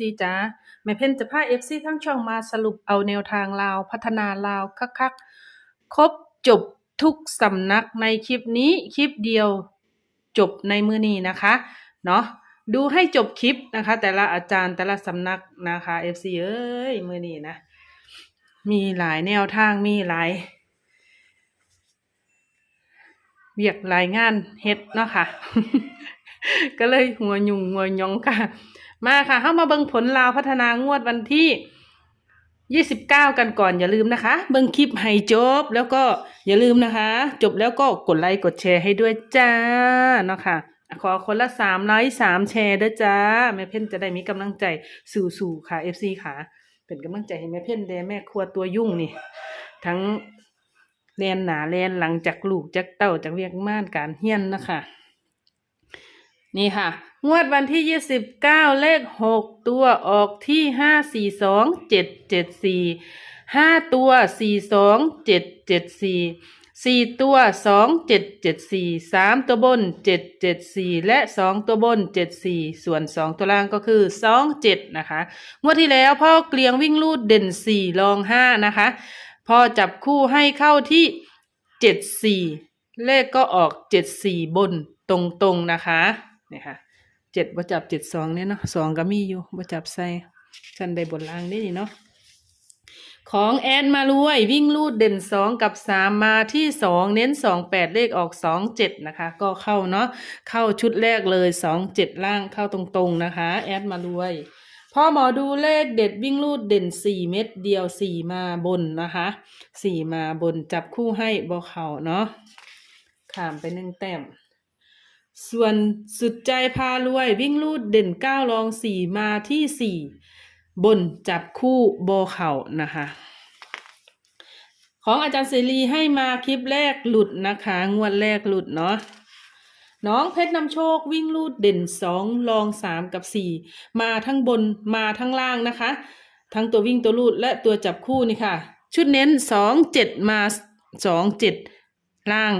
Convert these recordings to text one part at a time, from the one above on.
FC จ้าแม่เพ่นจะพา FC ทั้งช่องมาสรุปเอาแนวทางลาว พัฒนาลาวคักๆ ครบจบทุกสำนักในคลิปนี้คลิปเดียวจบในมือนี้นะคะเนาะดูให้จบคลิปนะคะ แต่ละอาจารย์แต่ละสำนักนะคะ FC เอ้ยมือนี้นะ มีหลายแนวทางมีหลายเวียกรายงานเฮ็ดเนาะค่ะ ก็เลยหัวยุ่งหัวยองค่ะ มาค่ะเข้ามาเบิ่งผลลาวพัฒนางวดวันที่ 29 กันก่อนอย่าลืมนะคะ เบิ่งคลิปให้จบ แล้วก็อย่าลืมนะคะ จบแล้วก็กดไลค์กดแชร์ให้ด้วยจ้าเนาะค่ะขอคนละสามไลค์สามแชร์ด้วยจ้า แม่เพ่นจะได้มีกำลังใจสู่ๆค่ะ FC ค่ะ เป็นกำลังใจให้แม่เพ่นแดแม่ครัวตัวยุ่งนี่ ทั้งเรียนหนาเรียนหลังจากลูกจากเต้าจากเวียกม่านการเฮียนนะคะ นี่ค่ะ งวดวันที่ยี่สิบเก้าเลขหกตัวออกที่ห้าสี่สองเจ็ดเจ็ดสี่ห้าตัวสี่สองเจ็ดเจ็ดสี่สี่ตัวสองเจ็ดเจ็ดสี่สามตัวบนเจ็ดเจ็ดสี่และสองตัวบนเจ็ดสี่ส่วนสองตัวล่างก็คือสองเจ็ดนะคะงวดที่แล้วพ่อเกลียงวิ่งลูดเด่นสี่รองห้านะคะ พอจับคู่ให้เข้าที่เจ็ดสี่เลขก็ออกเจ็ดสี่บนตรงๆนะคะเนี่ยค่ะ เจ็ดบ่จับเจ็ดสองเนี่ยเนาะสองก็มีอยู่บ่จับใส่ฉันได้บนล่างได้นี่เนาะของแอนมารวยวิ่งลูดเด่นสองกับสามมาที่สองเน้นสองแปดเลขออกสองเจ็ดนะคะ ก็เข้าเนาะเข้าชุดแรกเลยสองเจ็ดล่างเข้าตรงๆนะคะ แอดมารวยพ่อหมอดูเลขเด็ดวิ่งลูดเด่นสี่เม็ดเดียวสี่มาบนนะคะสี่มาบนจับคู่ให้บอเขาเนาะขามไปหนึ่งแต้ม ส่วนสุดใจพารวยวิ่งลูดเด่นเก้ารองสี่มาที่สี่บนจับคู่โบเข่านะคะ ของอาจารย์เสรีให้มาคลิปแรกหลุดนะคะ งวดแรกหลุดเนาะน้องเพชรนำโชควิ่งลูดเด่นสองรองสามกับสี่มาทั้งบนมาทั้งล่างนะคะ ทั้งตัววิ่งตัวลูดและตัวจับคู่นี่ค่ะ ชุดเน้นสองเจ็ดมาสองเจ็ดล่าง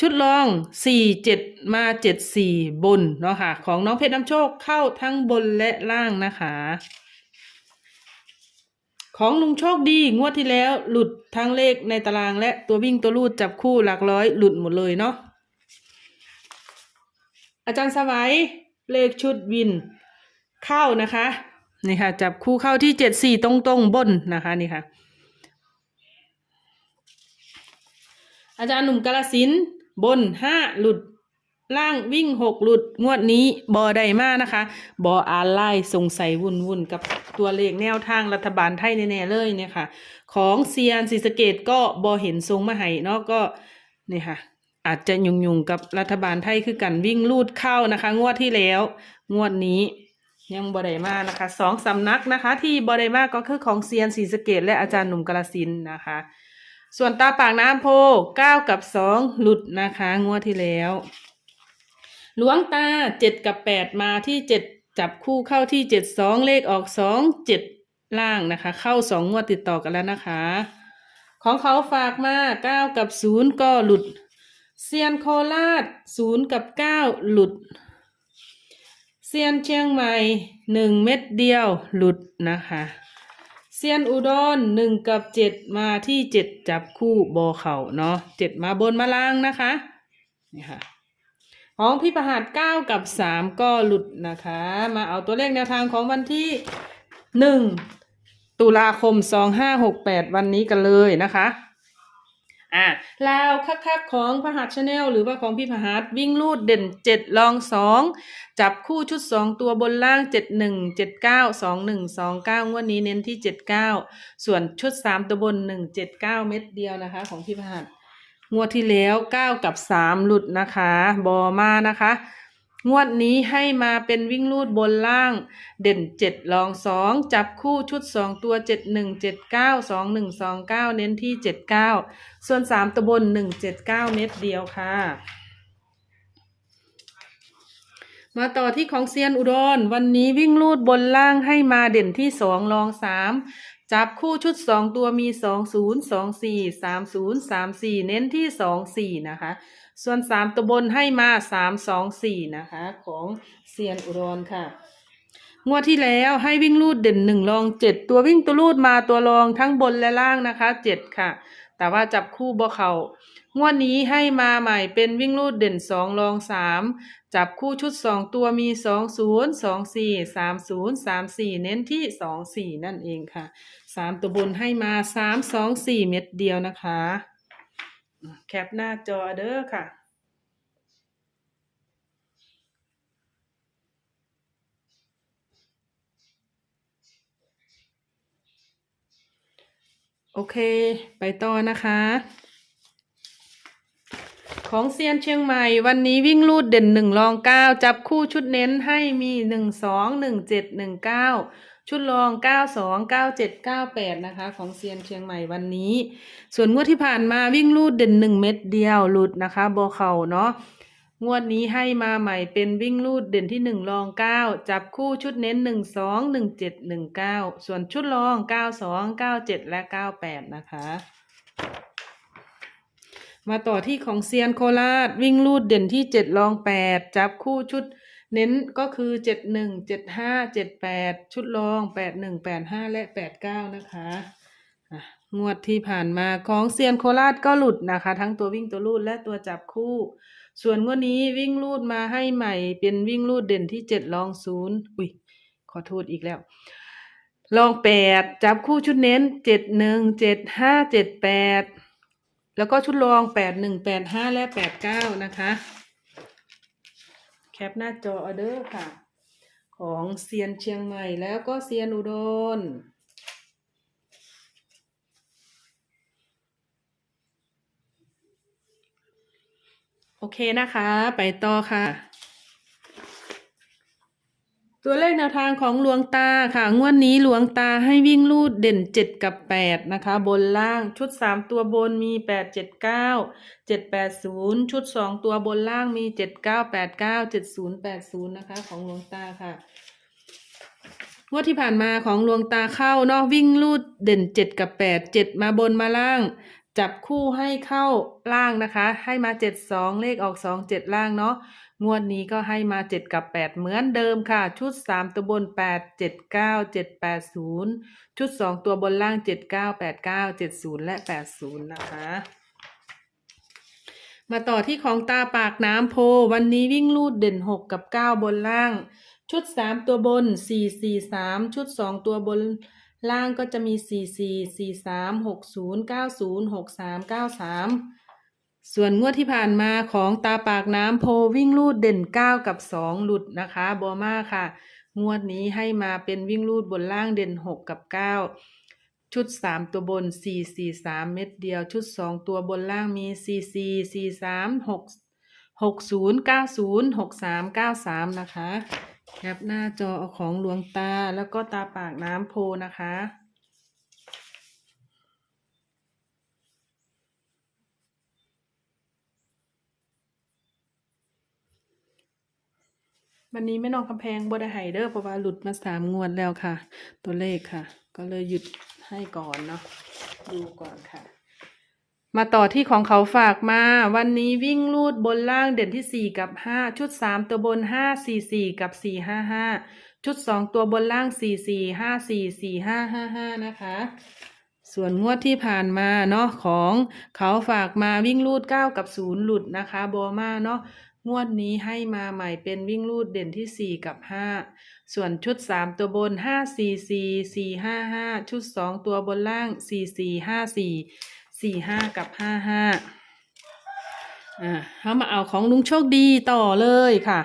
ชุดรองสี่เจ็ดมาเจ็ดสี่บนเนาะค่ะ ของน้องเพชรน้ำโชคเข้าทั้งบนและล่างนะคะ ของลุงโชคดีงวดที่แล้วหลุดทั้งเลขในตารางและตัววิ่งตัวลูดจับคู่หลักร้อยหลุดหมดเลยเนาะ อาจารย์สวัยเลขชุดวินเข้านะคะ นี่ค่ะ จับคู่เข้าที่เจ็ดสี่ตรงตรงๆบนนะคะนี่ค่ะอาจารย์หนุ่มกาลสิน บนห้าหลุด ล่างวิ่งหกหลุด งวดนี้บอใดมานะคะ บออ่านไล่สงสัยวุ่นวุ่นกับตัวเลขแนวทางรัฐบาลไทยแน่ๆเลยเนี่ยค่ะ ของเซียนศรีสเกตก็บอเห็นทรงมาให้เนาะก็เนี่ยค่ะอาจจะยุ่งยุ่งๆกับรัฐบาลไทยคือกันวิ่งลูดเข้านะคะ งวดที่แล้ว งวดนี้ยังบอไดมานะคะสองสำนักนะคะ ที่บอไดมาก็คือของเซียนศรีสเกตและอาจารย์หนุ่มกาลสินนะคะ ส่วนตาปากน้ำโพเก้ากับสองหลุดนะคะงวดที่แล้ว หลวงตาเจ็ดกับแปดมาที่เจ็ดจับคู่เข้าที่เจ็ดสองเลขออกสองเจ็ดล่างนะคะ เข้าสองงวดติดต่อกันแล้วนะคะ ของเขาฝากมาเก้ากับศูนย์ก็หลุดเซียนโคราชศูนย์กับเก้าหลุดเซียนเชียงใหม่หนึ่งเม็ดเดียวหลุดนะคะ ซียนอุดรหนึ่งกับเจ็ดมาที่เจ็ดจับคู่โบอเข่าเนาะเจ็ดมาบนมาล่างนะคะนี่ค่ะของพี่ประหัสเก้ากับสามก็หลุดนะคะ มาเอาตัวเลขแนวทางของวันที่หนึ่งตุลาคมสองห้าหกแปดวันนี้กันเลยนะคะ อ่าลาวคักๆของพหัสชาแนลหรือว่าของพี่พหัสวิ่งลูดเด่นเจ็ดลองสองจับคู่ชุดสองตัวบนล่างเจ็ดหนึ่งเจ็ดเก้าสองหนึ่งสองเก้างวดนี้เน้นที่เจ็ดเก้าส่วนชุดสามตัวบนหนึ่งเจ็ดเก้าเม็ดเดียวนะคะ ของพี่พหัสงวดที่แล้วเก้ากับสามหลุดนะคะ บอมานะคะ งวดนี้ให้มาเป็นวิ่งลูดบนล่าง เด่นเจ็ดลองสองจับคู่ชุดสองตัวเจ็ดหนึ่งเจ็ดเก้าสองหนึ่งสองเก้าเน้นที่เจ็ดเก้าส่วนสามตัวบนหนึ่งเจ็ดเก้าเม็ดเดียวค่ะ มาต่อที่ของเซียนอุดร วันนี้วิ่งลูดบนล่างให้มาเด่นที่สองลองสามจับคู่ชุดสองตัวมีสองศูนย์สองสี่สามศูนย์สามสี่เน้นที่สองสี่นะคะ ส่วนสามตัวบนให้มาสามสองสี่นะคะ ของเซียนอุดรค่ะ งวดที่แล้วให้วิ่งลูดเด่นหนึ่งรองเจ็ดตัววิ่งตัวลูดมาตัวรองทั้งบนและล่างนะคะเจ็ดค่ะ แต่ว่าจับคู่บ่เขางวดนี้ให้มาใหม่เป็นวิ่งลูดเด่นสองรองสามจับคู่ชุดสองตัวมีสองศูนย์สองสี่สามศูนย์สามสี่เน้นที่สองสี่นั่นเองค่ะสามตัวบนให้มาสามสองสี่เม็ดเดียวนะคะ แคปหน้าจอเด้อค่ะโอเค ไปต่อนะคะ ของเซียนเชียงใหม่ วันนี้วิ่งลูดเด่นหนึ่งรองเก้าจับคู่ชุดเน้นให้มีหนึ่งสองหนึ่งเจ็ดหนึ่งเก้าชุดรองเก้าสองเก้าเจ็ดเก้าแปดนะคะ ของเซียนเชียงใหม่วันนี้ ส่วนงวดที่ผ่านมาวิ่งลูดเด่นหนึ่งเม็ดเดียวหลุดนะคะโบเข่าเนาะงวดนี้ให้มาใหม่เป็นวิ่งลูดเด่นที่หนึ่งรองเก้าจับคู่ชุดเน้นหนึ่งสองหนึ่งเจ็ดหนึ่งเก้าส่วนชุดรองเก้าสองเก้าเจ็ดและเก้าแปดนะคะ มาต่อที่ของเซียนโคราชวิ่งลูดเด่นที่เจ็ดรองแปดจับคู่ชุดเน้นก็คือเจ็ดหนึ่งเจ็ดห้าเจ็ดแปดชุดรองแปดหนึ่งแปดห้าและแปดเก้านะคะงวดที่ผ่านมาของเซียนโคราชก็หลุดนะคะ ทั้งตัววิ่งตัวลูดและตัวจับคู่ ส่วนงวดนี้วิ่งลูดมาให้ใหม่เป็นวิ่งลูดเด่นที่เจ็ดรองศูนย์อุ้ยขอโทษอีกแล้วลองแปดจับคู่ชุดเน้นเจ็ดหนึ่งเจ็ดห้าเจ็ดแปด แล้วก็ชุดรองแปดหนึ่งแปดห้าและแปดเก้านะคะ แคปหน้าจอออเดอร์ค่ะ ของเซียนเชียงใหม่แล้วก็เซียนอุดรโอเคนะคะ ไปต่อค่ะ ตัวเลขแนวทางของหลวงตาค่ะงวดนี้หลวงตาให้วิ่งลูดเด่นเจ็ดกับแปดนะคะ บนล่างชุดสามตัวบนมีแปดเจ็ดเก้าเจ็ดแปดศูนย์ชุดสองตัวบนล่างมีเจ็ดเก้าแปดเก้าเจ็ดศูนย์แปดศูนย์นะคะ ของหลวงตาค่ะงวดที่ผ่านมาของหลวงตาเข้านาะวิ่งลูดเด่นเจ็ดกับแปดเจ็ดมาบนมาล่าง จับคู่ให้เข้าล่างนะคะ ให้มาเจ็ดสองเลขออกสองเจ็ดล่างเนาะ งวดนี้ก็ให้มาเจ็ดกับแปดเหมือนเดิมค่ะ ชุดสามตัวบนแปดเจ็ดเก้าเจ็ดแปดศูนย์ชุดสองตัวบนล่างเจ็ดเก้าแปดเก้าเจ็ดศูนย์และแปดศูนย์นะคะ มาต่อที่ของตาปากน้ำโพ วันนี้วิ่งลูดเด่นหกกับเก้าบนล่าง ชุดสามตัวบนสี่สี่สามชุดสองตัวบนล่างก็จะมีสี่สี่สี่สามหกศูนย์เก้าศูนย์หก ส่วนงวดที่ผ่านมาของตาปากน้ำโพวิ่งลูดเด่นเก้ากับสองหลุดนะคะบอมาค่ะ งวดนี้ให้มาเป็นวิ่งลูดบนล่างเด่นหกกับเก้าชุดสามตัวบนสี่สี่สามเม็ดเดียว ชุดสองตัวบนล่างมีสี่สี่สี่สามหกหกศูนย์เก้าศูนย์หกสามเก้าสามนะคะแคปหน้าจอเอาของหลวงตาแล้วก็ตาปากน้ำโพนะคะ วันนี้แม่น้องคำแพงบ่ได้ให้เด้อเพราะว่าหลุดมาสามงวดแล้วค่ะ ตัวเลขค่ะ ก็เลยหยุดให้ก่อนเนาะดูก่อนค่ะ มาต่อที่ของเขาฝากมา วันนี้วิ่งลูดบนล่างเด่นที่สี่กับห้าชุดสามตัวบนห้าสี่สี่กับสี่ห้าห้าชุดสองตัวบนล่างสี่สี่ห้าสี่สี่ห้าห้าห้านะคะส่วนงวดที่ผ่านมาเนาะของเขาฝากมาวิ่งลูดเก้ากับศูนย์หลุดนะคะโบมาเนาะ งวดนี้ให้มาใหม่เป็นวิ่งลูดเด่นที่สี่กับห้าส่วนชุดสามตัวบนห้าสี่สี่สี่ห้าห้าชุดสองตัวบนล่างสี่สี่ห้าสี่สี่ห้ากับห้าห้าอ่าเขามาเอาของลุงโชคดีต่อเลยค่ะ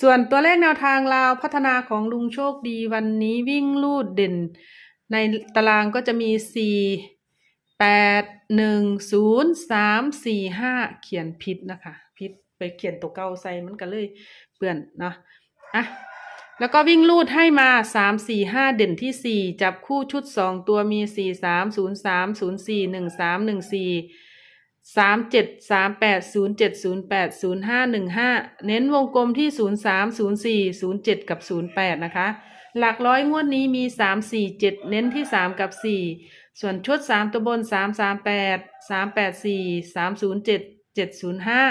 ส่วนตัวเลขแนวทางลาวพัฒนาของลุงโชคดีวันนี้วิ่งลูดเด่น ในตารางก็จะมีสี่แปดหนึ่งศูนย์สามสี่ห้าเขียนผิดนะคะ ผิด ไปเขียนตัวเก่าใส่มันก็เลยเปื่อนเนาะอะแล้วก็วิ่งลูดให้มาสามสี่ห้าเด่นที่สี่จับคู่ชุดสองตัวมีสี่สามศูนย์สามศูนย์สี่หนึ่งสามหนึ่งสี่สามเจ็ดสามแปดศูนย์เจ็ดศูนย์แปดศูนย์ห้าหนึ่งห้าเน้นวงกลมที่ศูนย์สามศูนย์สี่ศูนย์เจ็ดกับศูนย์แปดนะคะ หลักร้อยงวดนี้มีสามสี่เจ็ดเน้นที่สามกับสี่ส่วนชุดสามตัวบนสามสามแปดสามแปดสี่สามศูนย์เจ็ดเจ็ดศูนย์ห้า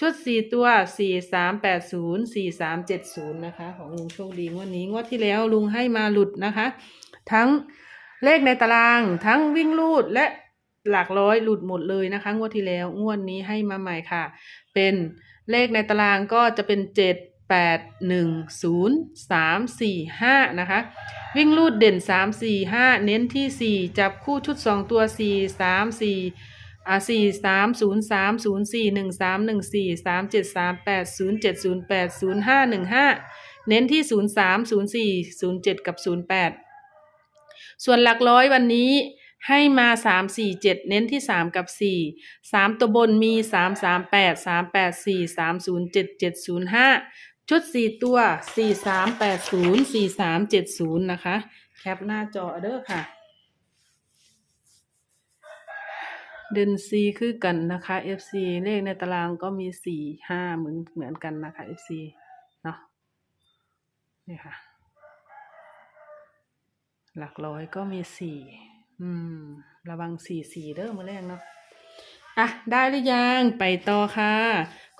ชุดสี่ตัวสี่สามแปดศูนย์สี่สามเจ็ดศูนย์นะคะ ของลุงโชคดีงวดนี้งวดที่แล้วลุงให้มาหลุดนะคะ ทั้งเลขในตารางทั้งวิ่งลูดและหลักร้อยหลุดหมดเลยนะคะ งวดที่แล้วงวดนี้ให้มาใหม่ค่ะ เป็นเลขในตารางก็จะเป็นเจ็ดแปดหนึ่งศูนย์สามสี่ห้านะคะ วิ่งลูดเด่นสามสี่ห้าเน้นที่สี่จับคู่ชุดสองตัวสี่สามสี่ อ่าสี่สามศูนย์สามศูนย์สี่หนึ่งสามหนึ่งสี่สามเจ็ดสามแปดศูนย์เจ็ดศูนย์แปดศูนย์ห้าหนึ่งห้าเน้นที่ศูนย์สามศูนย์สี่ศูนย์เจ็ดกับศูนย์แปดส่วนหลักร้อยวันนี้ให้มาสามสี่เจ็ดเน้นที่สามกับสี่สามตัวบนมีสามสามแปดสามแปดสี่สามศูนย์เจ็ดเจ็ดศูนย์ห้าชุดสี่ตัวสี่สามแปดศูนย์สี่สามเจ็ดศูนย์นะคะ แคปหน้าจอเด้อค่ะ เดนซีคือกันนะคะ FC เลขในตารางก็มีสี่ห้าเหมือนเหมือนกันนะคะ FC เนาะนี่ค่ะ หลักร้อยก็มีสี่อืม ระวังสี่สี่เด้อมือแรกเนาะอะ ได้หรือยังไปต่อค่ะ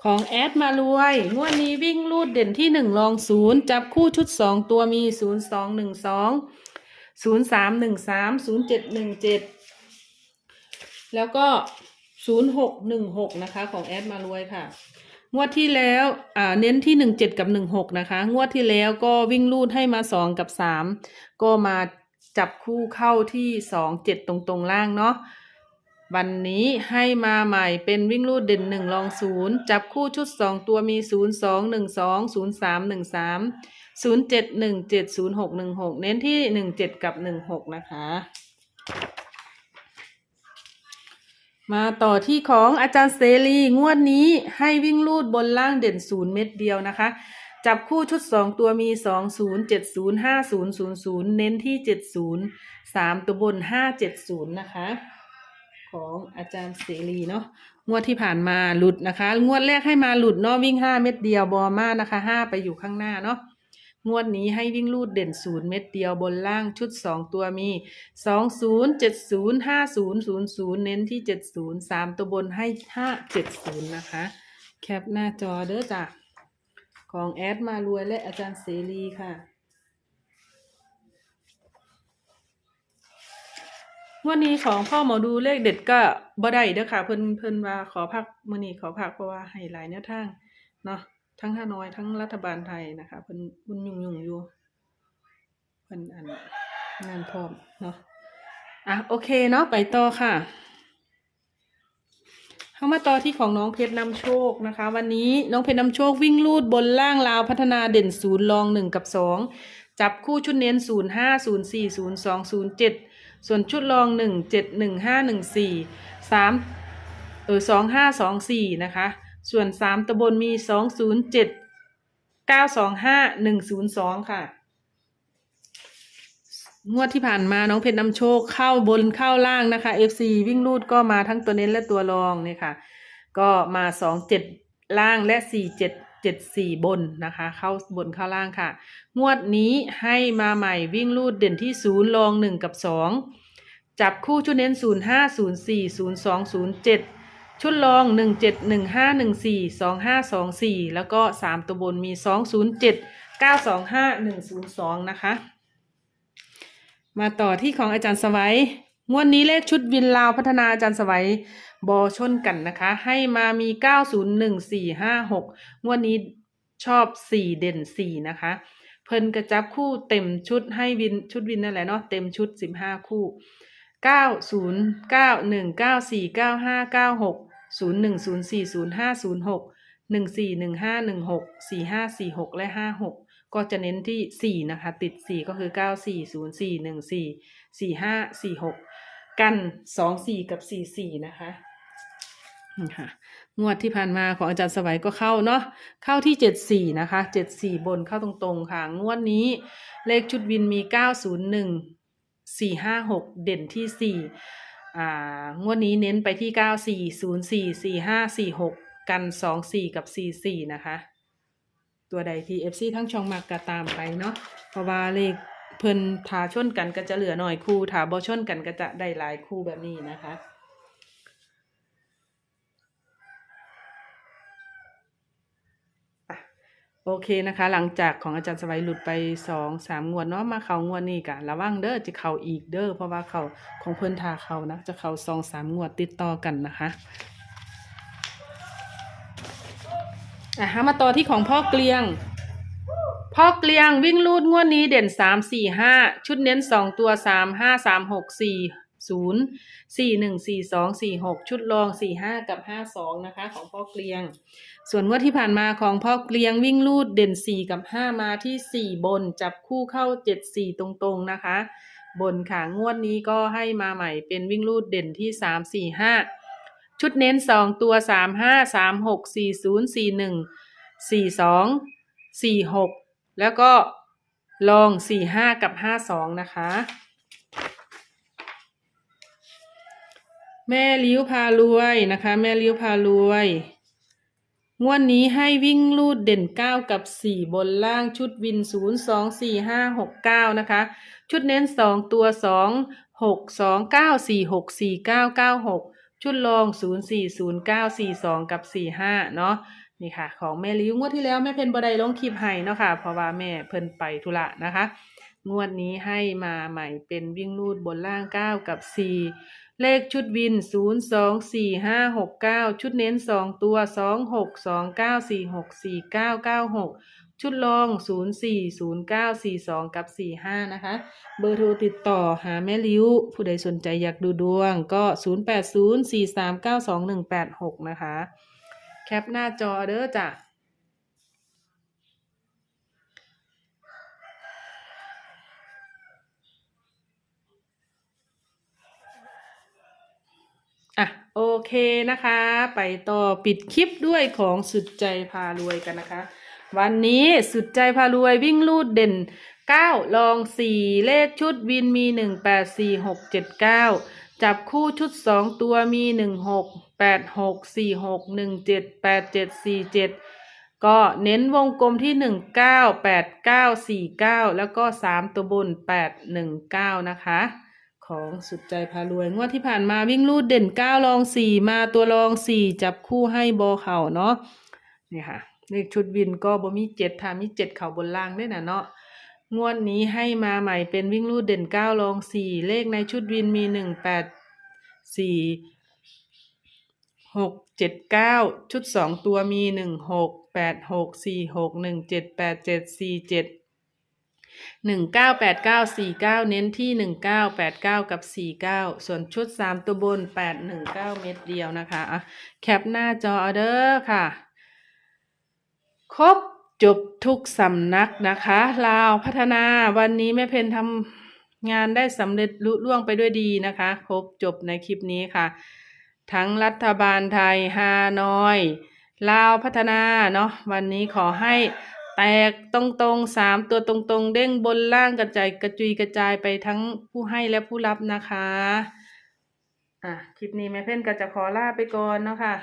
ของแอดมารวยงวดนี้วิ่งรูดเด่นที่หนึ่งรองศูนย์จับคู่ชุดสองตัวมีศูนย์สองหนึ่งสองศูนย์สามหนึ่งสามศูนย์เจ็ดหนึ่งเจ็ด แล้วก็ศูนย์หกหนึ่งหกนะคะของแอดมารวยค่ะ งวดที่แล้วอ่าเน้นที่หนึ่งเจ็ดกับหนึ่งหกนะคะ งวดที่แล้วก็วิ่งรูดให้มาสองกับสามก็มาจับคู่เข้าที่สองเจ็ดตรงตรงๆล่างเนาะวันนี้ให้มาใหม่เป็นวิ่งรูดเด่นหนึ่งรองศูนย์จับคู่ชุดสองตัวมีศูนย์สองหนึ่งสองศูนย์สามหนึ่งสามศูนย์เจ็ดหนึ่งเจ็ดศูนย์หกหนึ่งหกเน้นที่หนึ่งเจ็ดกับหนึ่งหกนะคะ มาต่อที่ของอาจารย์เสรีงวดนี้ให้วิ่งลูดบนล่างเด่นศูนย์เม็ดเดียวนะคะ จับคู่ชุดสองตัวมีสองศูนย์เจ็ดศูนย์ห้าศูนย์ศูนย์ศูนย์เน้นที่เจ็ดศูนย์สามตัวบนห้าเจ็ดศูนย์นะคะ ของอาจารย์เสรีเนาะงวดที่ผ่านมาหลุดนะคะ งวดแรกให้มาหลุดเนาะวิ่งห้าเม็ดเดียวบอมานะคะห้าไปอยู่ข้างหน้าเนาะ งวดนี้ให้วิ่งลูดเด่นศูนย์เม็ดเดียวบนล่างชุดสองตัวมีสองศูนย์เจ็ดศูนย์ห้าศูนย์ศูนย์ศูนย์เน้นที่เจ็ดศูนย์สามตัวบนให้ห้าเจ็ดศูนย์นะคะ แคปหน้าจอเด้อจ้ะของแอดมารวยและอาจารย์เสรีค่ะวันนี้ของพ่อหมอดูเลขเด็ดก็บ่ได้เด้อค่ะ เพิ่นเพิ่นว่าขอพักมื้อนี้ขอพักเพราะว่าให้หลายแนวทางเนาะ ทั้งฮานอยทั้งรัฐบาลไทยนะคะเพิ่นเพิ่นยุ่งๆอยู่เพิ่นอันงานพร้อมเนาะอะโอเคเนาะไปต่อค่ะเข้ามาต่อที่ของน้องเพชรนำโชคนะคะ วันนี้น้องเพชรนำโชควิ่งลูดบนล่างลาวพัฒนาเด่นศูนย์รองหนึ่งกับสองจับคู่ชุดเน้นศูนย์ห้าศูนย์สี่ศูนย์สองศูนย์เจ็ดส่วนชุดรองหนึ่งเจ็ดหนึ่งห้าหนึ่งสี่สามเออสองห้าสองสี่นะคะ ส่วนสามตะบนมีสองศูนย์เจ็ดเก้าสองห้าหนึ่งศูนย์สองค่ะ งวดที่ผ่านมาน้องเพชรนำโชคเข้าบนเข้าล่างนะคะ FC วิ่งลูดก็มาทั้งตัวเน้นและตัวรองเนี่ยค่ะ ก็มาสองเจ็ดล่างและสี่เจ็ดเจ็ดสี่บนนะคะ เข้าบนเข้าล่างค่ะ งวดนี้ให้มาใหม่วิ่งลูดเด่นที่ศูนย์รองหนึ่งกับสองจับคู่ชุดเน้นศูนย์ห้าศูนย์สี่ศูนย์สองศูนย์เจ็ด ชุดรองหนึ่งเจ็ดหนึ่งห้าหนึ่งสี่สองห้าสองสี่แล้วก็สามตัวบนมีสองศูนย์เจ็ดเก้าสองห้าหนึ่งศูนย์สองนะคะ มาต่อที่ของอาจารย์สวัยงวดนี้เลขชุดวินลาวพัฒนาอาจารย์สวัยบอชนกันนะคะ ให้มามีเก้าศูนย์หนึ่งสี่ห้าหกงวดนี้ชอบสี่เด่นสี่นะคะ เพิ่นกระจับคู่เต็มชุดให้วินชุดวินนั่นแหละเนาะเต็มชุดสิบห้าคู่เก้าศูนย์เก้าห นึ่งเก้าสี่เก้าห้าเก้าหกศูนย์หนึ่งศูนย์สี่ศูนย์ห้าศูนย์หกหนึ่งสี่หนึ่งห้าหนึ่งหกสี่ห้าสี่หกและห้าหกก็จะเน้นที่สี่นะคะ ติดสี่ก็คือเก้าสี่ศูนย์สี่หนึ่งสี่สี่ห้าสี่หกกันสองสี่กับสี่สี่นะคะนี่ค่ะงวดที่ผ่านมาของอาจารย์สวัยก็เข้าเนาะเข้าที่เจ็ดสี่นะคะเจ็ดสี่บนเข้าตรงๆ ค่ะ งวดนี้เลขชุดวินมีเก้าศูนย์หนึ่งสี่ห้าหกเด่นที่สี่ อ่างวดนี้เน้นไปที่เก้าสี่ศูนย์สี่สี่ห้าสี่หกกันสองสี่กับสี่สี่นะคะ ตัวใดที่เอฟซีทั้งช่องมากกะตามไปเนาะเพราะว่าเลขเพิ่นถาชนกันก็จะเหลือหน่อยคู่ถาบ่ชนกันก็จะได้หลายคู่แบบนี้นะคะ โอเคนะคะ หลังจากของอาจารย์สวัยหลุดไปสองสามงวดเนาะมาเขางวดนี้กะระวังเด้อจะเขาอีกเด้อเพราะว่าเขาของเพิ่อนทาเขานะจะเขาสองสามงวดติดต่อกันนะคะอะฮะมาต่อที่ของพ่อเกลียง พ่อเกลียงวิ่งลูดงวดนี้เด่นสามสี่ห้าชุดเน้นสองตัวสามห้าสามหกสี่ ศูนย์สี่หนึ่งสี่สองสี่หกชุดรองสี่ห้ากับห้าสองนะคะ ของพ่อเกลียง ส่วนงวดที่ผ่านมาของพ่อเกลียงวิ่งลูดเด่นสี่กับห้ามาที่สี่บนจับคู่เข้าเจ็ดสี่ตรงๆนะคะ บนค่ะงวดนี้ก็ให้มาใหม่เป็นวิ่งลูดเด่นที่สามสี่ห้าชุดเน้นสองตัวสามห้าสามหกสี่ศูนย์สี่หนึ่งสี่สองสี่หกแล้วก็ลองสี่ห้ากับห้าสองนะคะ แม่ลิ้วพารวยนะคะ แม่ลิ้วพารวยงวดนี้ให้วิ่งลูดเด่นเก้ากับสี่บนล่างชุดวินศูนย์สองสี่ห้าหกเก้านะคะ ชุดเน้นสองตัวสองหกสองเก้าสี่หกสี่เก้าเก้าหกชุดรองศูนย์สี่ศูนย์เก้าสี่สองกับสี่ห้าเนาะนี่ค่ะ ของแม่ลิ้วงวดที่แล้วแม่เพนบไดลงคลิปให้เนาะค่ะ เพราะว่าแม่เพิ่นไปธุระนะคะ งวดนี้ให้มาใหม่เป็นวิ่งลูดบนล่างเก้ากับสี่เลขชุดวินศูนย์สองสี่ห้าหกเก้าชุดเน้นสองตัวสองหกสองเก้าสี่หกสี่เก้าเก้าหกชุดรองศูนย์สี่ศูนย์เก้าสี่สองกับสี่ห้านะคะ เบอร์โทรติดต่อหาแม่ลิ้ว ผู้ใดสนใจอยากดูดวงก็ 0 8 0 4 3 9 2 1 8 6 นะคะ แคปหน้าจอเด้อจ้ะ อะ โอเคนะคะ ไปต่อปิดคลิปด้วยของสุดใจพารวยกันนะคะ วันนี้สุดใจพารวยวิ่งลูดเด่น 9 ลอง 4 เลขชุดวินมี 1 8 4 6 7 9 จับคู่ชุด 2 ตัวมี 1 6 8 6 4 6 1 7 8 7 4 7ก็เน้นวงกลมที่1 9 8 9 4 9แล้วก็3ตัวบน8 1 9นะคะ ของสุดใจพารวย งวดที่ผ่านมาวิ่งลูดเด่น9ลอง4มาตัวรอง4จับคู่ให้บอเข่าเนาะนี่ค่ะเลขชุดวินก็บ่มีเจ็ดถ้ามีเจ็ดเข่าบนล่างได้วยนะเนาะงวดนี้ให้มาใหม่เป็นวิ่งลูดเด่นเก้าลองสี่เลขในชุดวินมีหนึ่งแปดสี่หกเจ็ดเก้าชุดสองตัวมีหนึ่งหกแปดหกสี่หกหนึ่งเจ็ดแปดเจ็ดสี่เจ็ด หนึ่งเก้าแปดเก้าสี่เก้าเน้นที่หนึ่งเก้าแปดเก้ากับสี่เก้าส่วนชุดสามตัวบนแปดหนึ่งเก้าเม็ดเดียวนะคะอะแคปหน้าจอเอาเด้อค่ะ ครบจบทุกสำนักนะคะลาวพัฒนาวันนี้แม่เพนทำงานได้สำเร็จลุล่วงไปด้วยดีนะคะ ครบจบในคลิปนี้ค่ะ ทั้งรัฐบาลไทยฮานอย ลาวพัฒนาเนาะวันนี้ขอให้ แตกตรงๆสามตัวตรงๆ เด้งบนล่างกระจายกระจุยกระจายไปทั้งผู้ให้และผู้รับนะคะ อะ คลิปนี้แม่เพ่นก็จะขอลาไปก่อนเนาะค่ะ